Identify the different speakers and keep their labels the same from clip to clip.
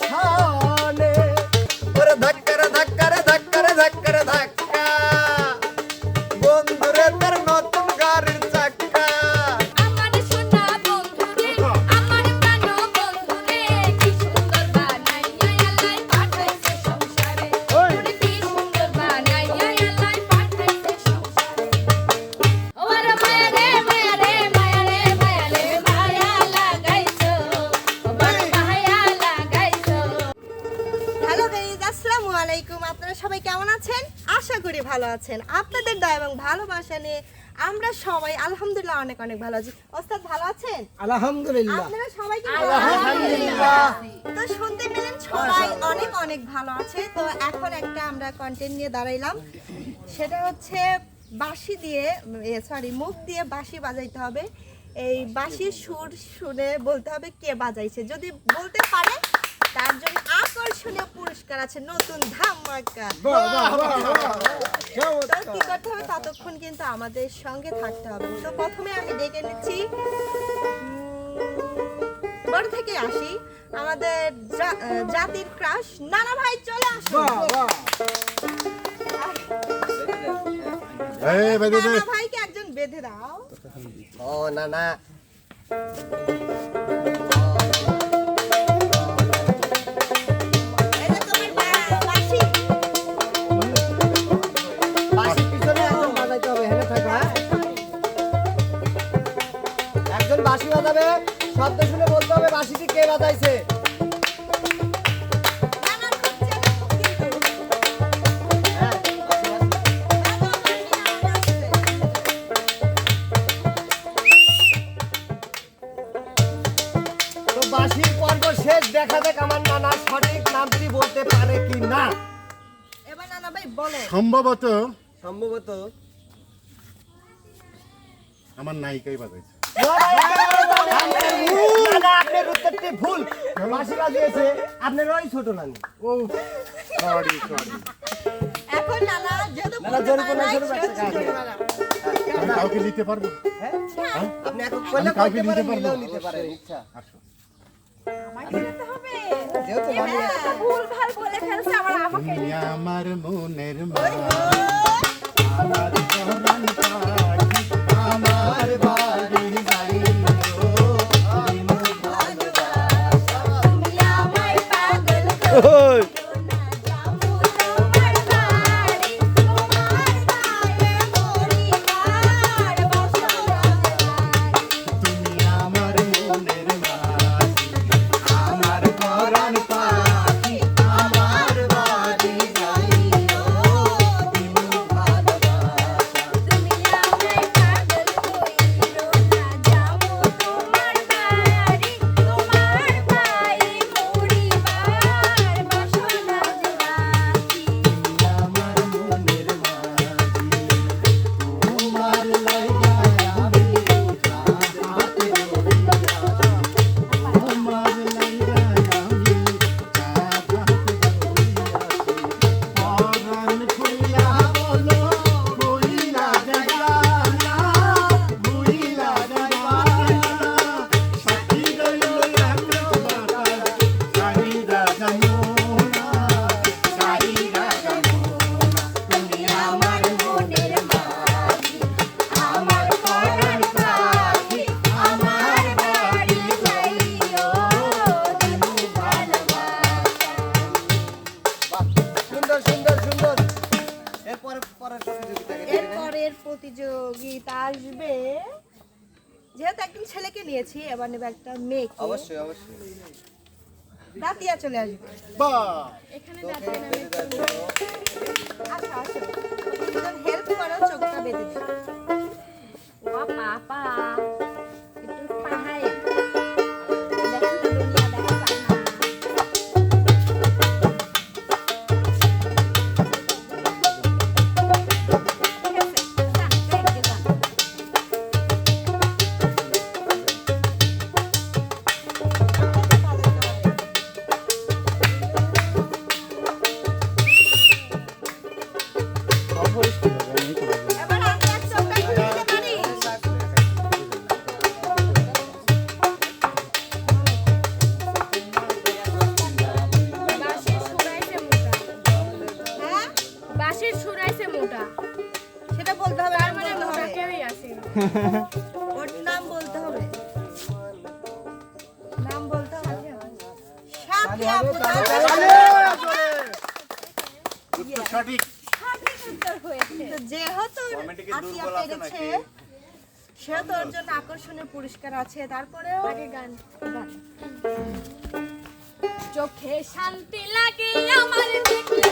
Speaker 1: শানে
Speaker 2: আপনাদের দয়া এবং ভালোবাসা নিয়ে আমরা সবাই আলহামদুলিল্লাহ অনেক অনেক ভালো আছি। ওস্তাদ ভালো আছেন?
Speaker 1: আলহামদুলিল্লাহ।
Speaker 2: আপনারা সবাই কি
Speaker 1: আলহামদুলিল্লাহ।
Speaker 2: তো শুনতে পেলেন সবাই অনেক অনেক ভালো আছে। তো এখন একটা আমরা কন্টেন্ট নিয়ে দাঁড়াইলাম। সেটা হচ্ছে বাঁশি দিয়ে সরি মুখ দিয়ে বাঁশি বাজাইতে হবে। এই বাঁশির সুর শুনে বলতে হবে কে বাজাইছে। যদি বলতে পারে তার জন্য আকর্ষণীয় পুরস্কার আছে নতুন ধামাকা। তো কি করতে হবে? ততক্ষণ কিন্তু আমাদের সঙ্গে থাকতে হবে। তো প্রথমে আমি ডেকে নিচ্ছি বড় থেকে আসি। আমাদের জাতির ক্রাশ নানা ভাই চলে নানা ভাইকে একজন বেঁধে দাও।
Speaker 1: ও না বাজাবে শব্দ শুনে বলতে হবে বাঁশিটি কে বাজাইছে? পর্ব শেষ দেখা যাক আমার নানা সঠিক নামটি বলতে পারে কি না।
Speaker 2: এবার নানা ভাই বলো।
Speaker 3: সম্ভবত
Speaker 1: সম্ভবত।
Speaker 3: আমার নায়িকাই বাজাইছে।
Speaker 1: আপনার উত্তরটি ভুল। বাঁশি বাজিয়েছে আপনার ওই ছোট নানি।
Speaker 3: ও। সরি সরি
Speaker 2: এখন নানা যেহেতু
Speaker 1: নানা জোরে
Speaker 2: পারে
Speaker 1: জোরে
Speaker 2: সেহেতু
Speaker 1: বাচ্চা
Speaker 2: জরিমানা।
Speaker 3: আমি কাউকে নিতে পারব
Speaker 1: হ্যাঁ?
Speaker 3: হ্যাঁ?
Speaker 1: আপনি এখন
Speaker 3: কাউকে নিতে পারব?
Speaker 1: নিতে পারেন ইচ্ছা।
Speaker 3: আসো। আমার মনের মা আমার আমার
Speaker 2: রাতিয়া চলে আসবে।
Speaker 3: বাহ।
Speaker 4: এখানে
Speaker 1: তোকে
Speaker 4: বাঁশির
Speaker 2: সুর আছে মোটা। সেটা বলতে হবে তার মানে মোটা কেউই আছে ওর নাম বলতে হবে। নাম বলতে হবে। সাথিয়া
Speaker 5: ইয়ে। সঠিক।
Speaker 2: যেহেতু আতিয়া পেরেছে সেহেতু ওর জন্য আকর্ষণীয় পুরস্কার আছে। তারপরেও
Speaker 1: আগে গান চোখে শান্তি লাগে আমার দেখলে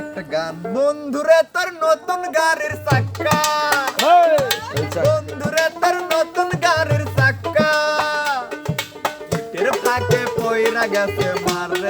Speaker 5: একটা গান। বন্ধুরে তোর নতুন গাড়ির চাক্কা। বন্ধুরে তোর নতুন গাড়ির চাক্কা। ফাঁকে পয়রা গেছে মারে।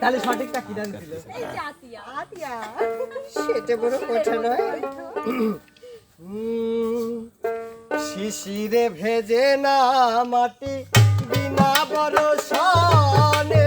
Speaker 2: তাহলে সঠিকটা কি দান ছিল সেটা বড় কথা নয়। শিশিরে ভেজে না মাটি বিনা
Speaker 6: বড়
Speaker 5: সনে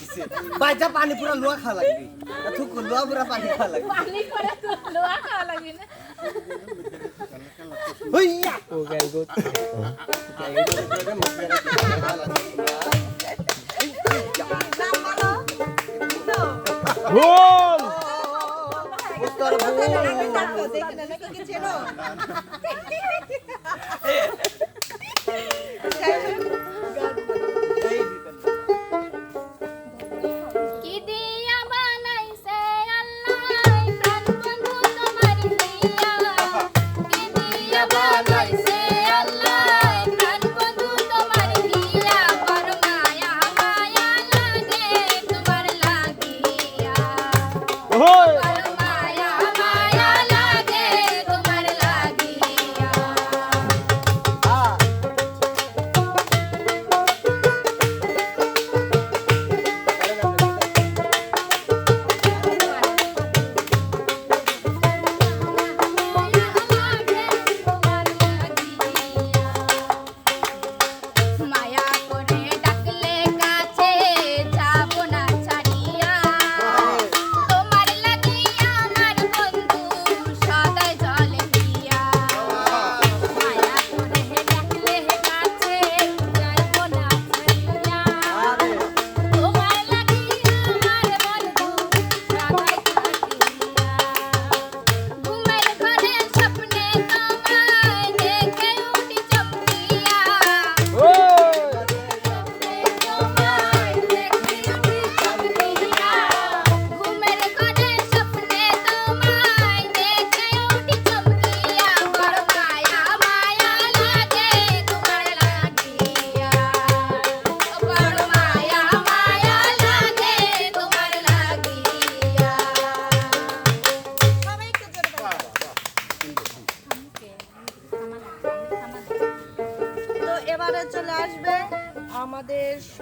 Speaker 5: দিছে
Speaker 2: বাইজা পানি পুরা লোয়া খাওয়া লাগবে থুকু লোয়া পুরা পানি খাওয়া লাগবে
Speaker 1: পানি পুরা লোয়া খাওয়া লাগবে না
Speaker 2: হইয়া
Speaker 1: ও গাই গো গাই গো গোল
Speaker 2: উত্তর গোল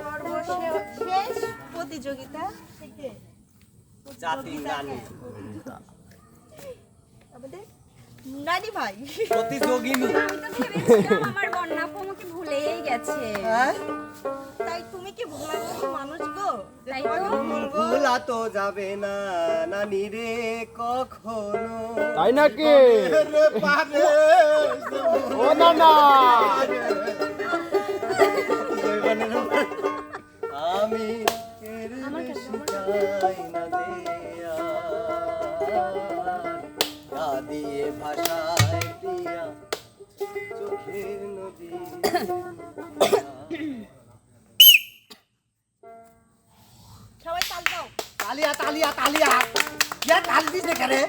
Speaker 2: সর্বশেষ প্রতিযোগিতা আমাদের নানি ভাই।
Speaker 5: প্রতিযোগিনী।
Speaker 4: আমার বন্যা আমাকে ভুলেই গেছে।
Speaker 2: হ্যাঁ? তাই তুমি কি ভোলার মতো মানুষ গো।
Speaker 4: তাই তো।
Speaker 2: বলব?
Speaker 1: ভোলা তো যাবে না নানি রে কখনো।
Speaker 5: তাই নাকি? ও না না।
Speaker 1: আমি দেয়া। দিয়ে ভাষায় দিয়া চোখের নদী
Speaker 2: সবাই তাল দাও।
Speaker 1: তালিয়া তালিয়া তালিয়া। কে তালি দিছে কেরে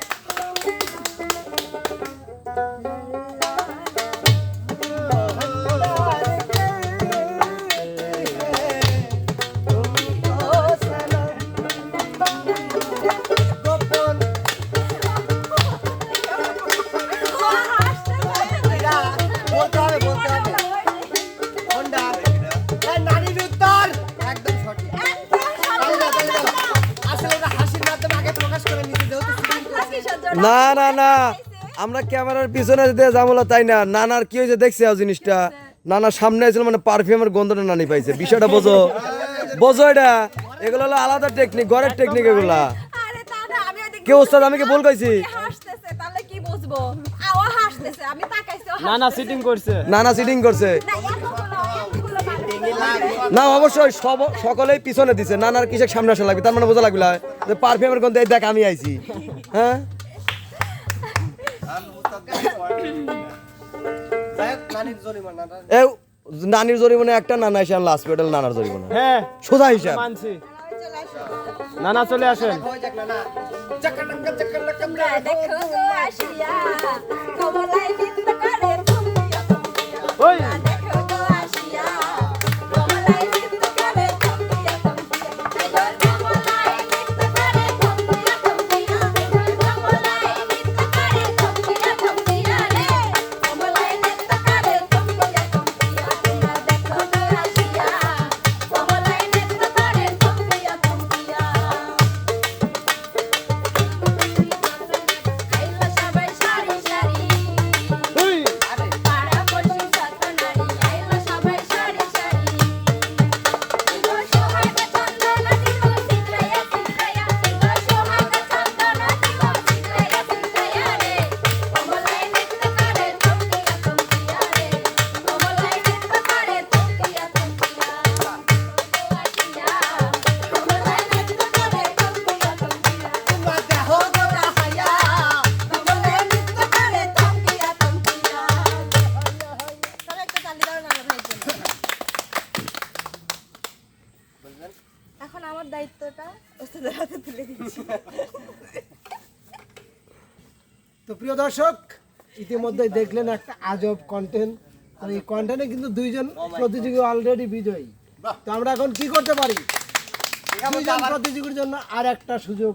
Speaker 7: আমরা ক্যামেরার পিছনে দিয়ে জামলা তাই না? নানার কি হয়েছে দেখছি জিনিসটা? নানার সামনে আছিল মানে পারফিউমের গন্ধটা নানি পাইছে। বিষয়টা বোঝো। বোঝো এটা। এগুলো হলো আলাদা টেকনিক ঘরের টেকনিক এগুলা।
Speaker 2: আরে দাদা আমি ওদিকে
Speaker 7: কে ওস্তাদ আমি কি ভুল কইছি?
Speaker 2: হাসতেছে তাহলে কি বুঝব? আও হাসতেছে আমি তাকাইছি ও
Speaker 5: না না সিটিং করছে।
Speaker 7: নানা সিটিং করছে।
Speaker 2: না
Speaker 7: অবশ্যই সব সকলেই পিছনে দিছে। নানার কিসের সামনে আসা লাগবে? তার মানে বোঝা লাগবে যে পারফিউমের গন্ধ এই দেখ আমি আইছি। হ্যাঁ?
Speaker 1: নানির জরিমানা
Speaker 7: এ নানির জরিমানে একটা নানা এসে লাস্ট পেডাল নানার জরিমানা।
Speaker 5: হ্যাঁ।
Speaker 7: সোজা হিসাব।
Speaker 5: মানছি।
Speaker 2: চলে আসো
Speaker 5: না না চলে আসেন।
Speaker 1: হয়ে
Speaker 8: ইতিমধ্যে দেখলেন একটা আজব কন্টেন্ট তো এই কন্টেন্টে কিন্তু দুইজন প্রতিযোগী অলরেডি বিজয়ী। তো আমরা এখন কি করতে পারি? দুইজন প্রতিযোগীর জন্য আর একটা সুযোগ।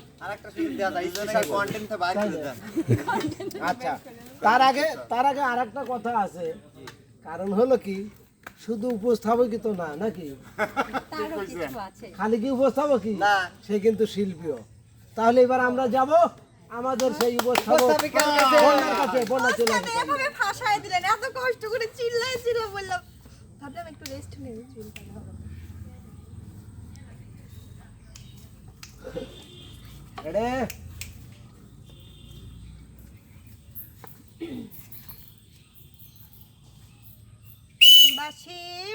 Speaker 8: আচ্ছা তার আগে তার আগে আর একটা কথা আছে। কারণ হলো কি শুধু উপস্থাপকই তো না নাকি?
Speaker 4: তারও কিছু আছে।
Speaker 8: খালি কি উপস্থাপকই? সে কিন্তু শিল্পীও। তাহলে এবার আমরা যাব? আমাদের সেই।
Speaker 2: এভাবে ফাঁসায় দিলেন এত কষ্ট করে বললাম ভাবলাম একটু রেস্ট নেব চুলটা ভালো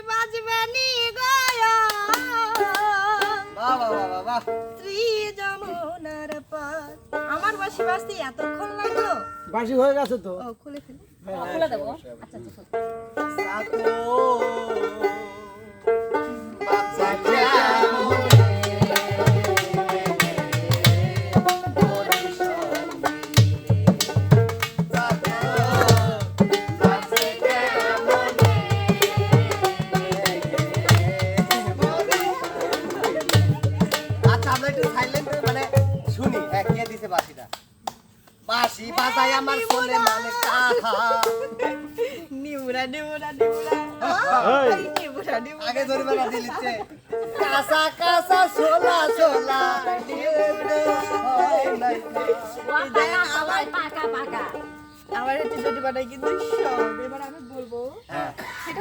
Speaker 2: বাজবে নি গয়া। শ্রী যমুনার পার আমার বাঁশি বাজতে এতক্ষণ লাগল?
Speaker 8: বাসি হয়ে গেছে তো।
Speaker 2: খুলে ফেলি।
Speaker 4: খুলে দেবো। আচ্ছা আচ্ছা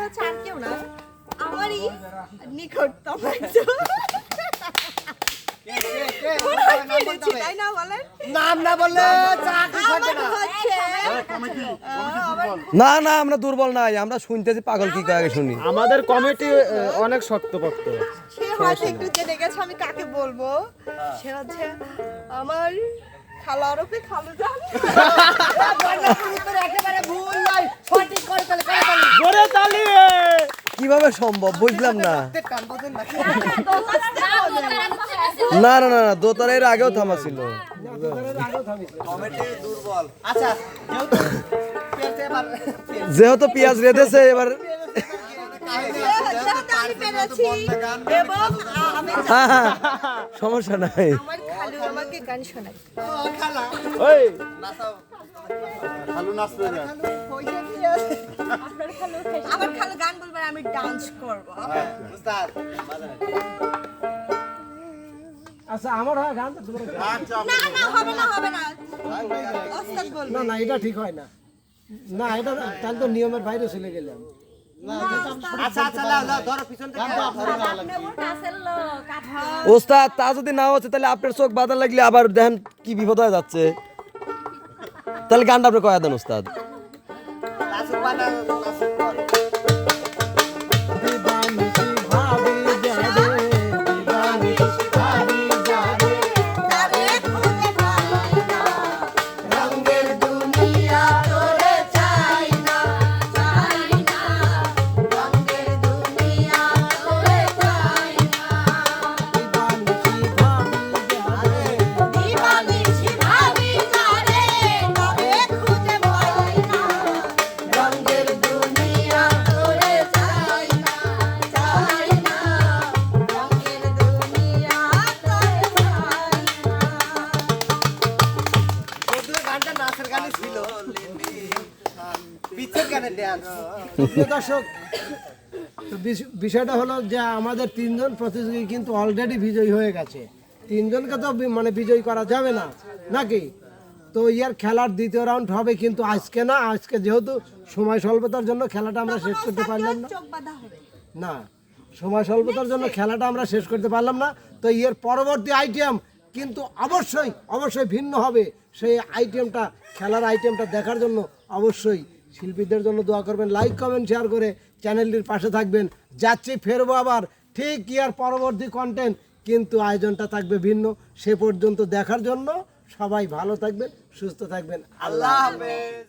Speaker 2: হচ্ছে আর কেউ না। আমারই নিকটতম একজন। হয় পেরেছি, তাই না আমার
Speaker 1: না
Speaker 2: হচ্ছে।
Speaker 7: না না আমরা দুর্বল নাই। আমরা শুনতেছি পাগল কি আগে শুনি।
Speaker 5: আমাদের কমিটি অনেক শক্তপোক্ত।
Speaker 2: সে হয়তো একটু জেনে গেছে আমি কাকে বলব। সে হচ্ছে আমার খালা ওরফে খালু জান
Speaker 1: একেবারে ভুল নাই সঠিক করে তাহলে
Speaker 5: জোরে তালিয়ে
Speaker 7: কীভাবে সম্ভব? বুঝলাম না।
Speaker 1: না
Speaker 7: না না না দোতলা এর আগেও থামা ছিল
Speaker 1: আচ্ছা যেহেতু
Speaker 7: পেঁয়াজ রেঁধেছে এবার সমস্যা নাই।
Speaker 2: গান
Speaker 5: ওই
Speaker 2: খালু গান বলবার আমি ডান্স করব।
Speaker 8: আচ্ছা আমার হয় গান তো তোমার
Speaker 2: না না হবে না হবে না।
Speaker 8: না না এটা ঠিক হয় না। না এটা তাহলে তো নিয়মের বাইরে চলে গেলাম।
Speaker 1: আচ্ছা আচ্ছা
Speaker 7: ওস্তাদ তা যদি না হচ্ছে তাহলে আপনার চোখ বাধা লাগলে আবার দেখেন কি বিপদ হয়ে যাচ্ছে। তাহলে গানটা আপনি কয়া দেন ওস্তাদ?
Speaker 8: বিষয়টা হলো যে আমাদের তিনজন প্রতিযোগী কিন্তু অলরেডি বিজয়ী হয়ে গেছে। তিনজনকে তো মানে বিজয়ী করা যাবে না, নাকি? তো ইয়ার খেলার দ্বিতীয় রাউন্ড হবে কিন্তু আজকে না, আজকে যেহেতু সময় স্বল্পতার জন্য খেলাটা আমরা শেষ করতে পারলাম না। না, সময় স্বল্পতার জন্য খেলাটা আমরা শেষ করতে পারলাম না। তো এর পরবর্তী আইটেম কিন্তু অবশ্যই অবশ্যই ভিন্ন হবে। সেই আইটেমটা খেলার আইটেমটা দেখার জন্য অবশ্যই শিল্পীদের জন্য দোয়া করবেন লাইক কমেন্ট শেয়ার করে চ্যানেলটির পাশে থাকবেন। যাচ্ছি, ফেরবো আবার। ঠিক ইয়ার পরবর্তী কন্টেন্ট কিন্তু আয়োজনটা থাকবে ভিন্ন। সে পর্যন্ত দেখার জন্য সবাই ভালো থাকবেন, সুস্থ থাকবেন।
Speaker 1: আল্লাহ হাফেজ।